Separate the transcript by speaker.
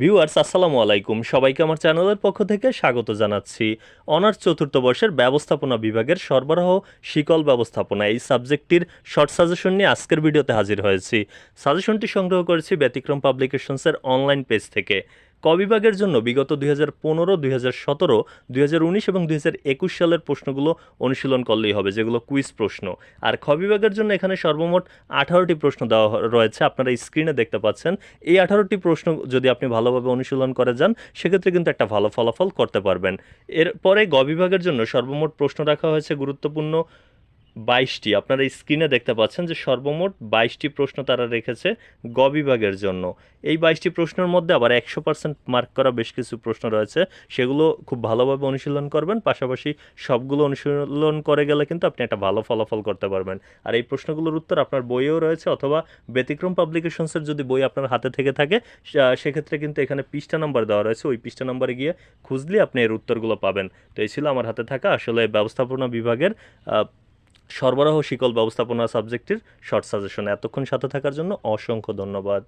Speaker 1: Viewers, আসসালামু আলাইকুম। সবাইকে আমার চ্যানেলের পক্ষ থেকে স্বাগত জানাচ্ছি। অনার্স চতুর্থ বর্ষের ব্যবস্থাপনা বিভাগের সরবরাহ শিকল ব্যবস্থাপনা এই সাবজেক্টটির শর্ট সাজেশন নিয়ে আজকের ভিডিওতে হাজির হয়েছি। সাজেশনটি সংগ্রহ করেছি ব্যতিক্রম পাবলিকেশনসের অনলাইন পেজ থেকে। ক বিভাগের জন্য বিগত দুই হাজার পনেরো, দুই হাজার সতেরো উনিশ এবং দুই হাজার একুশ সালের প্রশ্নগুলো অনুশীলন করলেই হবে, যেগুলো কুইজ প্রশ্ন। আর খ বিভাগের জন্য এখানে সর্বমোট আঠারোটি প্রশ্ন দেওয়া রয়েছে, আপনারা স্ক্রিনে দেখতে পাচ্ছেন। এই আঠারোটি প্রশ্ন যদি আপনি ভালোভাবে অনুশীলন করে যান, সেক্ষেত্রে কিন্তু একটা ভালো ফলাফল করতে পারবেন। এরপরে গ বিভাগের জন্য সর্বমোট প্রশ্ন রাখা হয়েছে গুরুত্বপূর্ণ। বাইশটি। আপনারা স্ক্রিনে দেখতে পাচ্ছেন যে সর্বমোট বাইশটি প্রশ্ন তারা রেখেছে গ বিভাগের জন্য। এই বাইশটি প্রশ্নের মধ্যে আবার একশো পার্সেন্ট মার্ক করা বেশ কিছু প্রশ্ন রয়েছে। সেগুলো খুব ভালোভাবে অনুশীলন করবেন। পাশাপাশি সবগুলো অনুশীলন করে গেলে কিন্তু আপনি একটা ভালো ফলাফল করতে পারবেন। আর এই প্রশ্নগুলোর উত্তর আপনার বইয়েও রয়েছে অথবা ব্যতিক্রম পাবলিকেশনসের যদি বই আপনার হাতে থেকে থাকে সেক্ষেত্রে কিন্তু এখানে পৃষ্ঠা নাম্বার দেওয়া রয়েছে। ওই পৃষ্ঠা নাম্বারে গিয়ে খুঁজলে আপনি এর উত্তরগুলো পাবেন। তো এই ছিল আমার হাতে থাকা আসলে ব্যবস্থাপনা বিভাগের সরবরাহ শিকল ব্যবস্থাপনা সাবজেক্টের শর্ট সাজেশন এতক্ষণ সাথে থাকার জন্য অসংখ্য ধন্যবাদ।